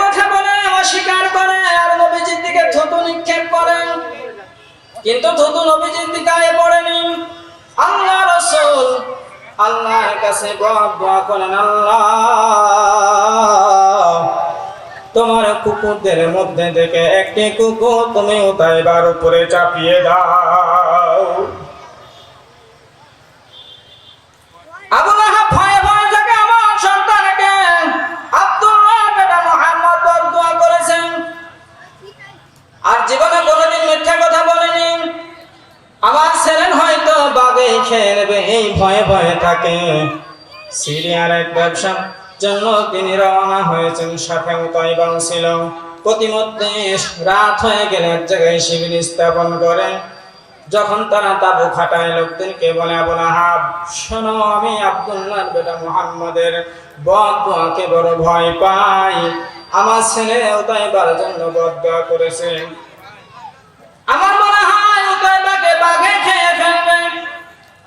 কথা বলে, অস্বীকার করে, আর নবীজির দিকে নিক্ষেপ করেন কিন্তু নবীজির দিকে পড়েনি। আল্লাহ রসুল আল্লাহর কাছে করেন আল্লাহ, তোমার কুকুরদের মধ্যে থেকে একটি কুকুর তুমি উতাইবার উপরে চাপিয়ে দাও। নেবে এই ভয়ে ভয়ে থাকে সিরিয়ার এক ব্যবসার জন্য তিনি রওনা হয়েছেন, সাথে ছিল। প্রতিমধ্যে রাত হয়ে গেলে এক জায়গায় শিবির স্থাপন করে। যখন তারা তাবু খাটায়, লোকদেরকে বলে আবুল আহাব শোনো, আমি বেটা মুহাম্মাদের বড় ভয় পাই। আমার ছেলে উতাইবার জন্য বদদোয়া করেছে। আমার মনে হয়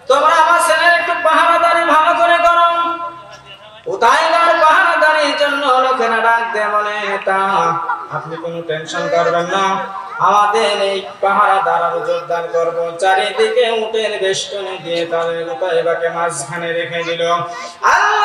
তোমরা আমার ছেলের একটু পাহারাদারি ভালো করে করো। উদায়গার পাহারাদারির জন্য লোকেরা ডাক দেয় মনে তা আপনি কোনো টেনশন করবেন না। আমাদের এই পাহারা আরও যোগদান করব। চারিদিকে উটের বেষ্টনে দিয়ে তাদের উতাইবাকে মাঝখানে রেখে দিল। আল্লাহর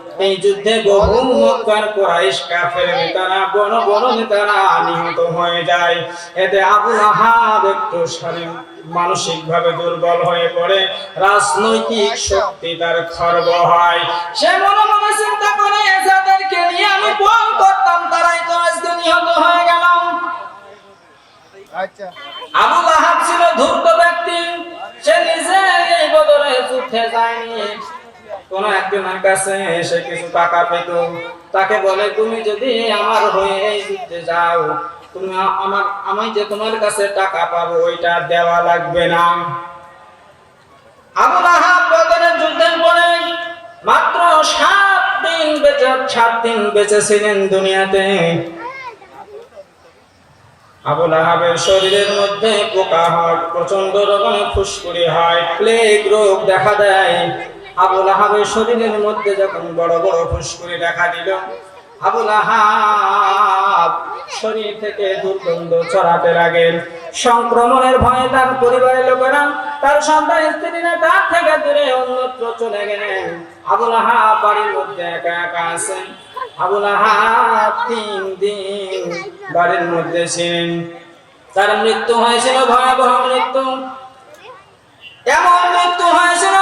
এই যুদ্ধে বহু মক্কার কুরাইশ কাফের নেতারা বড় বড় নেতারা নিহত হয়ে যায়। এতে আবু আহাব একটু মানসিক ভাবে দুর্বল হয়ে পড়ে। রাজনৈতিক শক্তি তার খর্ব হয়। সে মনে মনে চিন্তা করে যাদেরকে নিয়ে আমি বল করতাম তারাই তো আজকে নিহত হয়ে গেলাম আচ্ছা। আবু লাহাব ছিল ধূর্ত ব্যক্তি। সে নিজে এই বদলে যুদ্ধে যায়নি। কোন একজনের কাছে এসে কিছু টাকা পেত। তাকে বলে, তুমি যদি আমার হয়ে এই যুদ্ধে যাও, তুমি আমার, আমি যে তোমার কাছে টাকা পাবো, ওইটা দেওয়া লাগবে না। হয় প্রচণ্ড রকমের ফুসকুড়ি হয়, প্লেগ রোগ দেখা দেয়। আবুল আহাবের শরীরের মধ্যে যখন বড় বড় ফুসকুড়ি দেখা দিল, আবুল আহাব শরীর থেকে দুর্গন্ধ ছড়াতে লাগে সংক্রমণের ভয়ে তার পরিবারের লোকেরা, তার সন্তান স্ত্রীরা তার থেকে দূরে অন্যত্র চলে গেলেন। আবুল আহাব বাড়ির মধ্যে একা একা আছেন। আবুল আহাব তিন দিন বাড়ির মধ্যে ছিলেন। তার মৃত্যু হয়েছিল, ভয়াবহ মৃত্যু। এমন মৃত্যু হয়েছিল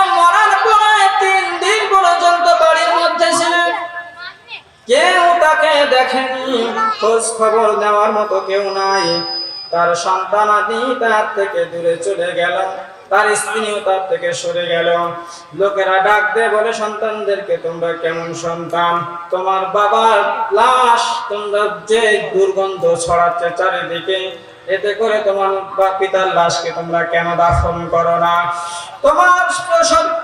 দেখেনি, খোঁজ খবর দেওয়ার মতো কেউ নাই। তার সন্তান আদি তার থেকে দূরে চলে গেল, তার স্ত্রীও তার থেকে সরে গেল। লোকেরা ডাক দেয় বলে, সন্তানদেরকে তোমরা কেমন সন্তান? তোমার বাবার লাশ তোমরা যে দুর্গন্ধ ছড়াচ্ছে চারিদিকে এতে করে তোমার পিতার লাশকে তোমরা কেন দাফন করো না? তোমার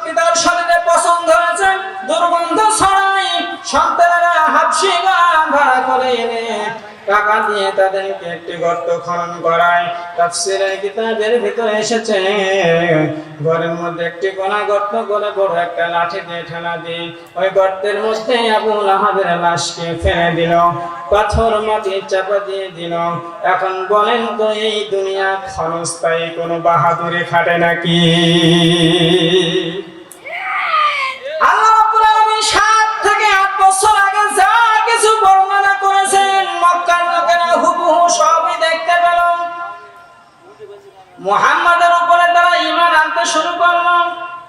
পিতার শরীরে পছন্দ হয়েছে, দুর্গন্ধ ছড়াই সন্তানেরা হাফসি ভাড়া করে এনে টাকা দিয়ে তাদেরকে একটি গর্ত খনন করায়। তাফসিরের কিতাবের ভিতরে এসেছে, ঘরের মধ্যে একটি কোনা গর্ত করে বড় একটা লাঠি দিয়ে ঠেলা দিয়ে ওই গর্তের মধ্যে আবু লাহাবের লাশকে ফেলে দিল, পাথর মাটি চাপা দিয়ে দিল। এখন বলেন তো, এই দুনিয়া ক্ষণস্থায়ী কোনো বাহাদুরি খাটে নাকি?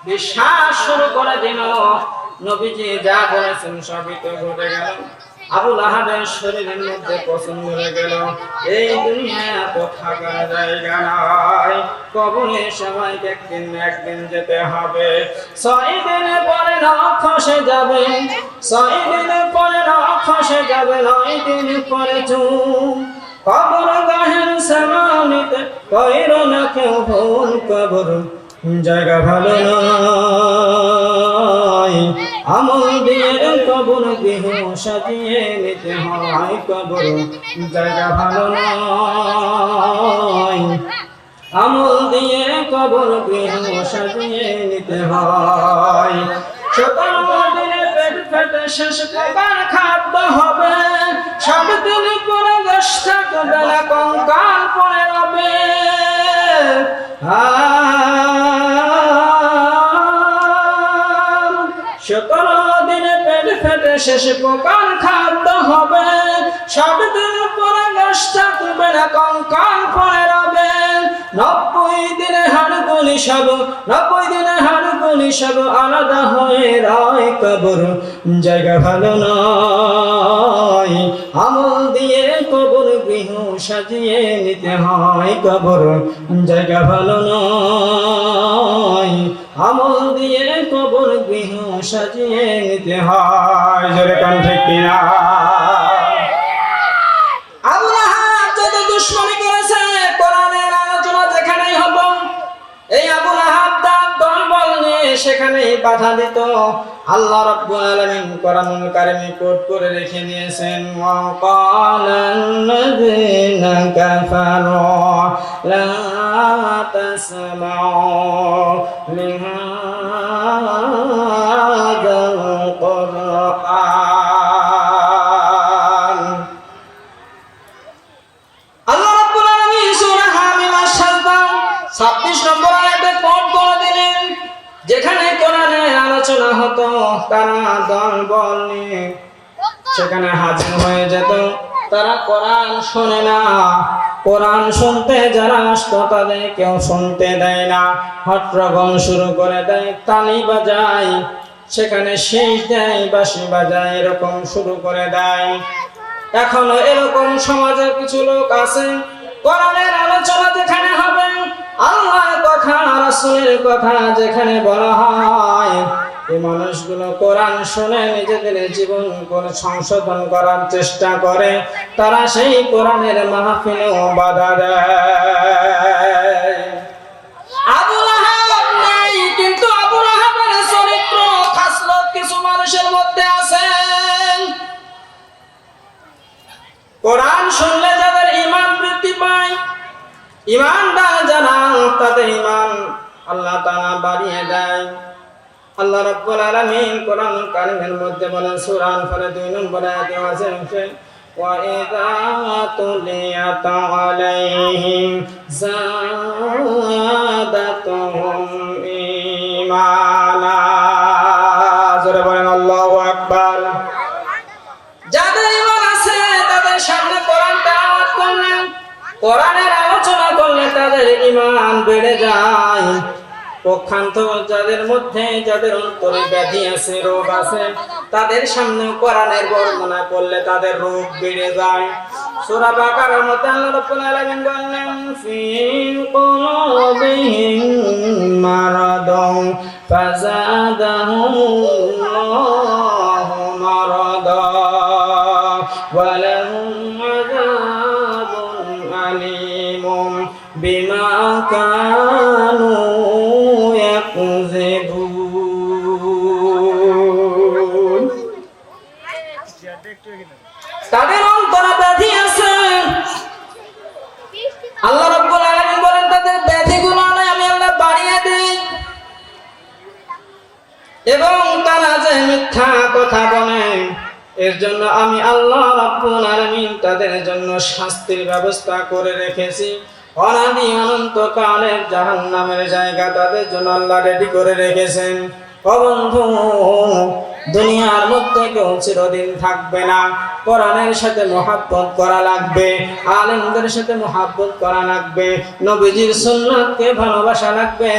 বিশ্বাস শুরু করে দিল। নবীজি যা বলেছেন সবই তো ঘটে গেল। আবুল আহাবের শরীরের মধ্যে পছন্দ হয়ে গেল। এই দুনিয়া তো থাকার জায়গা নয় কবরে সবাইকে একদিন একদিন যেতে হবে। ছয় দিন পরে না খসে যাবে। ছয় দিন পরে না খসে যাবে। নয় দিন পরে চুম কবর গাহের সামানিতে কইর না কেউ ভুল কবর। জায়গা ভালো আমল দিয়ে কবর দেহ সাজিয়ে নিতে হয় কবর জায়গা ভালো আমল দিয়ে কবর গৃহ সাজিয়ে নিতে হয়। সতেরো শেষ প্রকার খাদ্য হবে। সব দিন পরে দশ থাকবে কঙ্কাল পরে রবে। শেষ প্রকার খাদ্য হবে। সব দিন পরে দশ থাকবে না, কঙ্কাল পরে রবে। নব্বই দিনে হাড়গুলি সব, নব্বই দিনে হাড়গুলি সব আলাদা হয়ে রয় কবর। জায়গা ভালো নয়, আমল দিয়ে কবর গৃহ সাজিয়ে নিতে হয় কবর। জায়গা ভালো নয়, আমল দিয়ে গৃহ সাজিয়ে নিতে হয় জোরে কান ঠিক কিনা? সেখানেই বাধা দিত। আল্লাহ রাব্বুল আলামিন কোরআনুল কারিমে কোট করে রেখে দিয়েছেন, ওয়া কালাল্লাযিনা কাফারু লা তাসমাউ লিহাযাল তারা দল বল নিয়ে সেখানে হাজির হয়ে যেত। তারা কোরআন শোনে না। কোরআন শুনতে যারা আসতো, তাদের কেউ শুনতে দেয় না। হট্টগোল শুরু করে দেয়, তালি বাজায়। সেখানে শেষ দেয়, বাঁশি বাজায়, এরকম শুরু করে দেয়। এখনও এরকম সমাজের কিছু লোক আছে। কোরআনের আলোচনা যেখানে হবে, আল্লাহর কথা, রাসূলের কথা যেখানে বলা হয় এই মানুষগুলো কোরআন শুনে নিজেদের জীবন করে সংশোধন করার চেষ্টা করে, তারা সেই কোরআনের মাহফিলেও বাধা দেয়। কিন্তু আবু চরিত্র খাসলত কিছু মানুষের মধ্যে আছে। কোরআন শুনলে যাদের ইমান বৃদ্ধি পায় ইমানদার জানা তাদের ইমান আল্লাহ তাআলা বাড়িয়ে দেয়। আল্লাহ রাব্বুল আলামিন কোরআন কারিমের মধ্যে বলেন সূরা আনফালের 2 নম্বর আয়াতে আছে وَإِذَا تُلِيَتْ عَلَيْهِمْ زَادَتْهُمْ إِيمَانًا জোরে বলেন আল্লাহু আকবার যাদের ইমান আছে তাদের সামনে কোরআন তেলাওয়াত করলে কোরআনের আলোচনা করলে তাদের ইমান বেড়ে যায় পক্ষান্ত যাদের মধ্যে যাদের অন্তরে ব্যাধি আছে রোগ আছে তাদের সামনে কোরআনের বর্ণনা করলে তাদের রোগ বেড়ে যায়। সূরা বাকারার মধ্যে আল্লাহ রাব্বুল আলামিন বললেন ফি কুলুবিহিম মারাদুন ফাযাদাহুমুল্লাহু এবং তারা যে মিথ্যা কথা বলে, এর জন্য আমি আল্লাহ রাব্বুল তাদের জন্য শাস্তির ব্যবস্থা করে রেখেছি। অনাদি অনন্ত কালের জাহান্নামের জায়গা তাদের জন্য আল্লাহ রেডি করে রেখেছেন। ও বন্ধু দুনিয়ার মধ্যে কেউ চিরদিন থাকবে না। কোরআনের সাথে মহাব্বত করা লাগবে, আলেমদের সাথে মহাব্বত করা লাগবে, নবীজির সুন্নাতকে ভালোবাসা লাগবে।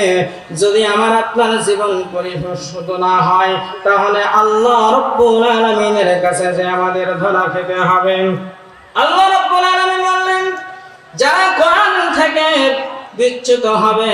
যদি আমার আপনার জীবন পরিশুদ্ধ না হয়, তাহলে আল্লাহ রব্বুল আলামিনের কাছে যে আমাদের ধরা খেতে হবে। আল্লাহ রব্বুল আলামিন বললেন, যারা কোরআন থেকে বিচ্যুত হবে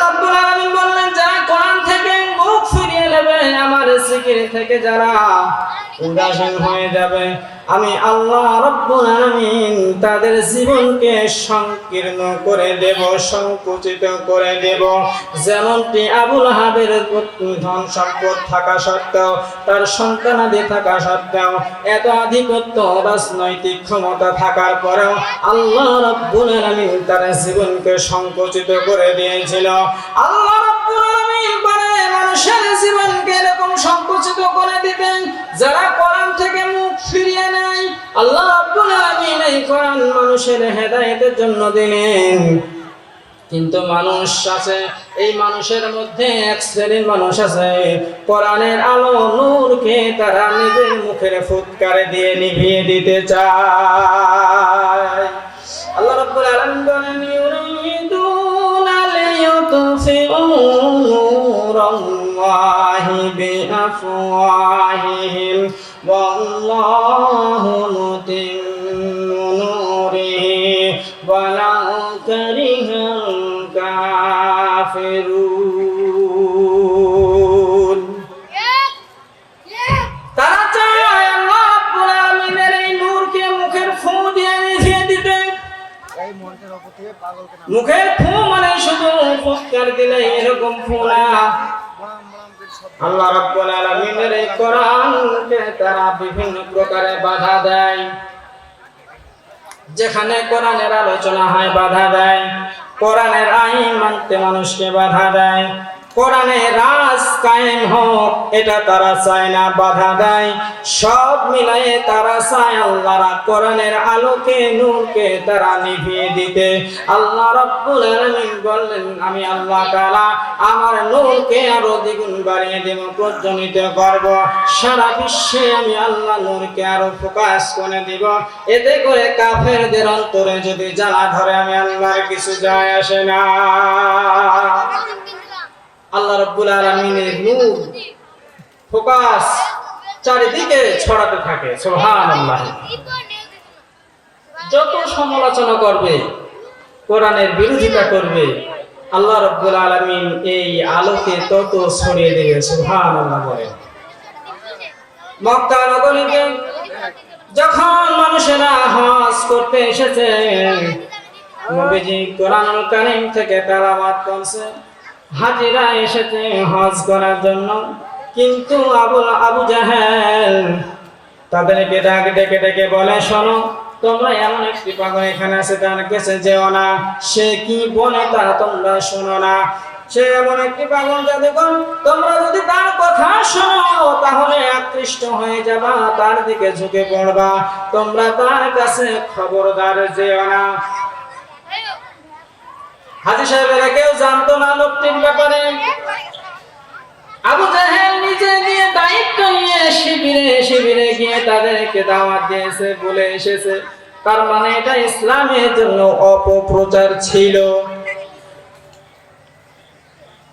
জিকির থেকে যারা উদাসীন হয়ে যাবে, আমি আল্লাহ রাব্বুল আলামিন তাদের জীবনকে সংকীর্ণ করে দেব, সংকুচিত করে দেব। যেমনটি আবুল হাবের ধন সম্পদ থাকা সত্ত্বেও, তার সন্তানাদি থাকা সত্ত্বেও এত আধিপত্য রাজনৈতিক ক্ষমতা থাকার পরেও আল্লাহ রাব্বুল আলামিন তার জীবনকে সংকুচিত করে দিয়েছিল। আল্লাহ মানুষের জীবনকে এরকম সংকুচিত করে দিবেন, যারা কোরআন থেকে মুখ ফিরিয়ে নেয়, আল্লাহ রাব্বুল আলামিন এই কোরআন মানুষের হেদায়েতের জন্য দিলেন কিন্তু মানুষ আছে, এই মানুষের মধ্যে এক শ্রেণির মানুষ আছে, কোরআনের আলো নূরকে তারা নিজের মুখের ফুৎকারে দিয়ে নিভিয়ে দিতে চায়। আল্লাহ রাব্বুল আলামিন বলেন বিআফওয়াহিহিম ওয়াল্লাহু মুতিম্মু নূরিহি ওয়ালাউ কারিহাল কাফিরুন তারা চায় আল্লাহ রাব্বুল আলামিনের এই নূরকে মুখের ফু দিয়ে নিভিয়ে দিতে। মুখের ফু মানে শুধু ফুৎকার দিলে এরকম ফু না। আল্লাহ রাব্বুল আলামিনের এই কোরআনকে তারা বিভিন্ন প্রকারে বাধা দেয়। যেখানে কোরআনের আলোচনা হয় বাধা দেয়, কোরআনের আইন মানতে মানুষকে বাধা দেয়। কোরআনে রাজ কায়েম হোক, এটা তারা চায় না, বাধা দেয়। সব তারা চায় কোরআনের আলোকে, নূরকে তারা নিভিয়ে দিতে। আল্লাহ আলামিন বললেন, আমি আল্লাহ তাআলা আমার নূরকে আরও দ্বিগুণ বাড়িয়ে দেব, প্রজ্বলিত করব। সারা বিশ্বে আমি আল্লাহ নূরকে আরও প্রকাশ করে দিব। এতে করে কাফেরদের অন্তরে যদি জ্বালা ধরে, আমি আল্লাহর কিছু যায় আসে না। আল্লাহ রাব্বুল আলামিনের নূর ফোকাস চারিদিকে ছড়াতে থাকে, সুবহানাল্লাহ। যত সমালোচনা করবে, কোরআনের বিরোধিতা করবে, আল্লাহ রাব্বুল আলামিন এই আলোকে তত ছড়িয়ে দেবে, সুবহানাল্লাহ বলে। মক্কা নগরীতে যখন মানুষেরা হজ করতে এসেছে, নবীজি কোরআনুল কারীম থেকে তেলাওয়াত করছে। হাজিরা এসেছে হজ করার জন্য। কিন্তু আবু আবু জাহেল তাদেরকে ডাক ডেকে ডেকে বলে, শোনো, তোমরা এমন একটি পাগল এখানে আছে, তার কাছে যেও না। সে কি বলে তা তোমরা শোনো না। সে এমন একটি পাগল তোমরা যদি তার কথা শোনো, তাহলে আকৃষ্ট হয়ে যাবা, তার দিকে ঝুঁকে পড়বা। তোমরা তার কাছে খবরদার যেও না। হাজি সাহেবেরা কেউ জানতো না লোকটির ব্যাপারে। আবু জাহেল নিজে গিয়ে দায়িত্ব নিয়ে শিবিরে শিবিরে গিয়ে তাদেরকে দাওয়াত দিয়েছে, বলে এসেছে। তার মানে এটা ইসলামের জন্য অপপ্রচার ছিল।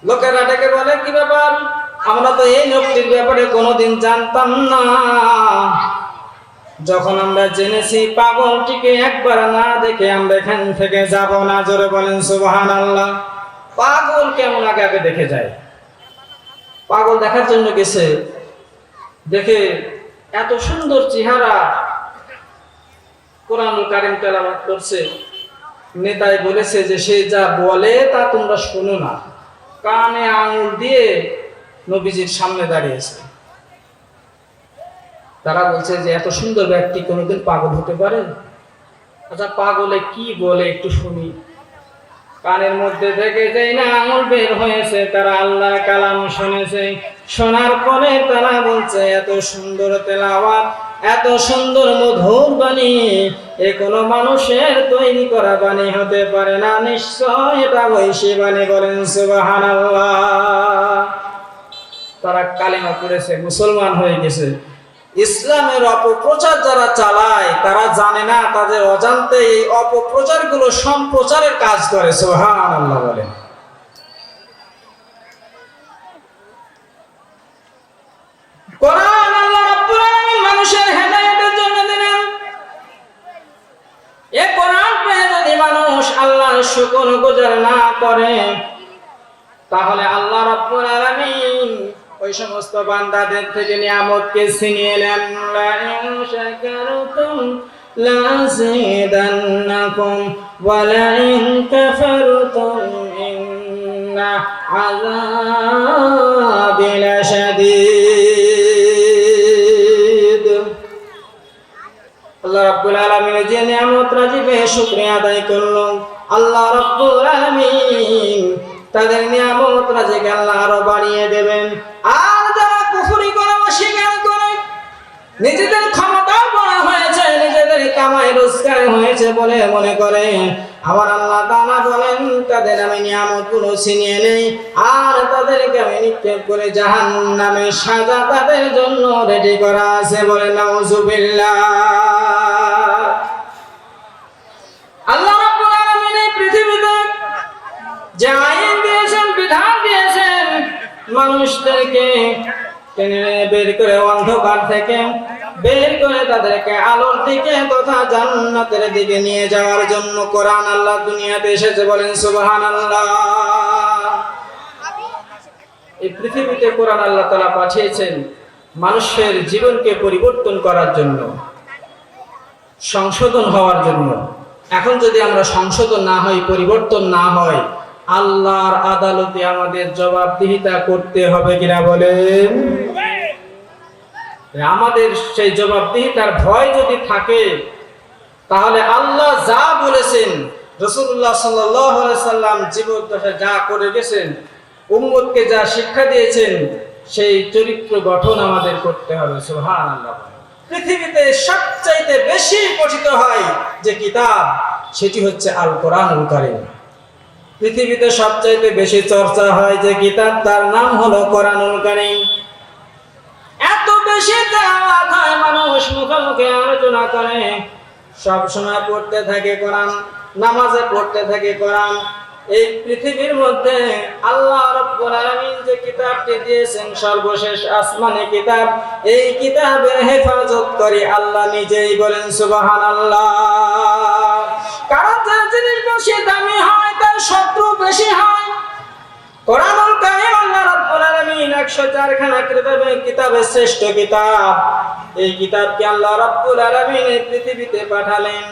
লোকেরা ডেকে বলে, কি ব্যাপার? আমরা তো এই লোকটির ব্যাপারে কোনোদিন জানতাম না। যখন আমরা জেনেছি পাগলটিকে একবার না দেখে আমরা এখান থেকে যাব না, জোরে বলেন সুবহান আল্লাহ পাগল কেমন আগে আগে দেখে যায়? পাগল দেখার জন্য গেছে। দেখে এত সুন্দর চেহারা কোরআন কারিম তেলাওয়াত করছে। নেতাই বলেছে যে, সে যা বলে তা তোমরা শোনো না। কানে আঙুল দিয়ে নবীজির সামনে দাঁড়িয়েছে। তারা বলছে যে, এত সুন্দর ব্যক্তি কোনোদিন পাগল হতে পারে? আচ্ছা পাগলে কি বলে একটু শুনি। কানের মধ্যে থেকে যেই না আঙুল বের হয়েছে, তারা আল্লাহ কালাম শুনেছে। শোনার পরে তারা বলছে, এত সুন্দর তেলাওয়াত, এত সুন্দর মধুর বাণী, এ কোনো মানুষের তৈরি করা বাণী হতে পারে না। নিশ্চয় এটা বৈশী বাণী বলেন সুবাহান তারা কালিমা পড়েছে, মুসলমান হয়ে গেছে। ইসলামের অপপ্রচার যারা চালায়, তারা জানে না তাদের অজান্তে এই অপপ্রচারগুলো সম্প্রচারের কাজ করে সোহান আল্লাহ দিলেন। এ যদি মানুষ গুজার না করে, তাহলে আল্লাহ রাব্বুল আলামিন ওই সমস্ত বান্দাদের থেকে নিয়ামতকে ছিনিয়ে নেন। লা ইন কাফারতুম ইন্না আযাবি লাশাদীদ আল্লাহ রাব্বুল আলামিনের যে নিয়ামত রাজি পেয়ে শুকরিয়া আদায় করল। আল্লাহ রাব্বুল আলামিন তাদের নিয়ামত রাজিকে আল্লাহ আরও বাড়িয়ে দেবেন। আর যারা কুফরি করে, অস্বীকার করে, নিজেদের ক্ষমতা বড় হয়েছে, নিজেদের কামাই রোজগার হয়েছে বলে মনে করে, আমার আল্লাহ তাআলা বলেন, তাদের আমি নিয়ামতগুলো ছিনিয়ে নেই, আর তাদেরকে আমি নিক্ষেপ করে জাহান নামে সাজা তাদের জন্য রেডি করা আছে বলে নাউজুবিল্লাহ। আল্লাহ পৃথিবীতে যে মানুষদেরকে বের করে অন্ধকার থেকে বের করে তাদেরকে আলোর দিকে তথা জান্নাতের দিকে নিয়ে যাওয়ার জন্য কোরআন আল্লাহ দুনিয়াতে এসেছে বলেন সুবহান এই পৃথিবীতে কোরআন আল্লাহ তালা পাঠিয়েছেন মানুষের জীবনকে পরিবর্তন করার জন্য, সংশোধন হওয়ার জন্য। এখন যদি আমরা সংশোধন না হই, পরিবর্তন না হয় আল্লাহর আদালতে আমাদের জবাবদিহিতা করতে হবে কিনা বলেন। আমাদের সেই জবাবদিহিতার ভয় যদি থাকে, তাহলে আল্লাহ যা বলেছেন রসুল্লাহ সাল্লাম যা করে গেছেন যা শিক্ষা দিয়েছেন, সেই চরিত্র গঠন আমাদের করতে হবে সুহান আল্লাহ পৃথিবীতে সবচাইতে বেশি পঠিত হয় যে কিতাব, সেটি হচ্ছে আল কোরআনুল কারীম। পৃথিবীতে সবচাইতে বেশি চর্চা হয় যে কিতাব, তার নাম হলো কোরআনুল কারীম। এত বেশি তেলাওয়াত হয় মানুষ মুখে আলোচনা করে। সব সময় পড়তে থাকে কোরআন, নামাজে পড়তে থাকে কোরআন। এই পৃথিবীর মধ্যে আল্লাহ রাব্বুল আলামিন যে কিতাবটি দিয়েছেন, সর্বশেষ আসমানে কিতাব, এই কিতাবের হেফাজত করি আল্লাহ নিজেই বলেন, সুবহানাল্লাহ। জিনিস বেশি দামি হয়, তার শত্রু বেশি হয়। কোরআনুল আল্লাহ রাব্বুল আলামিন 104 খানা কিতাবে কিতাবের শ্রেষ্ঠ কিতাব। এই কিতাবকে আল্লাহ রাব্বুল আলামিন পৃথিবীতে পাঠালেন।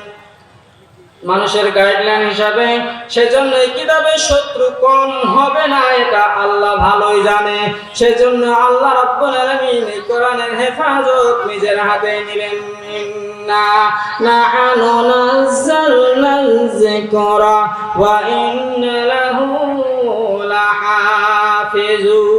মানুষের গাইডলাইন হিসাবে, সেজন্য এই কিতাবের শত্রু কম হবে না, এটা আল্লাহ ভালোই জানে। সেজন্য আল্লাহ রাব্বুল আলামিন এই কোরআনের হেফাজত নিজের হাতে নিলেন। نحن نزلنا الذكر وإن له لحافظون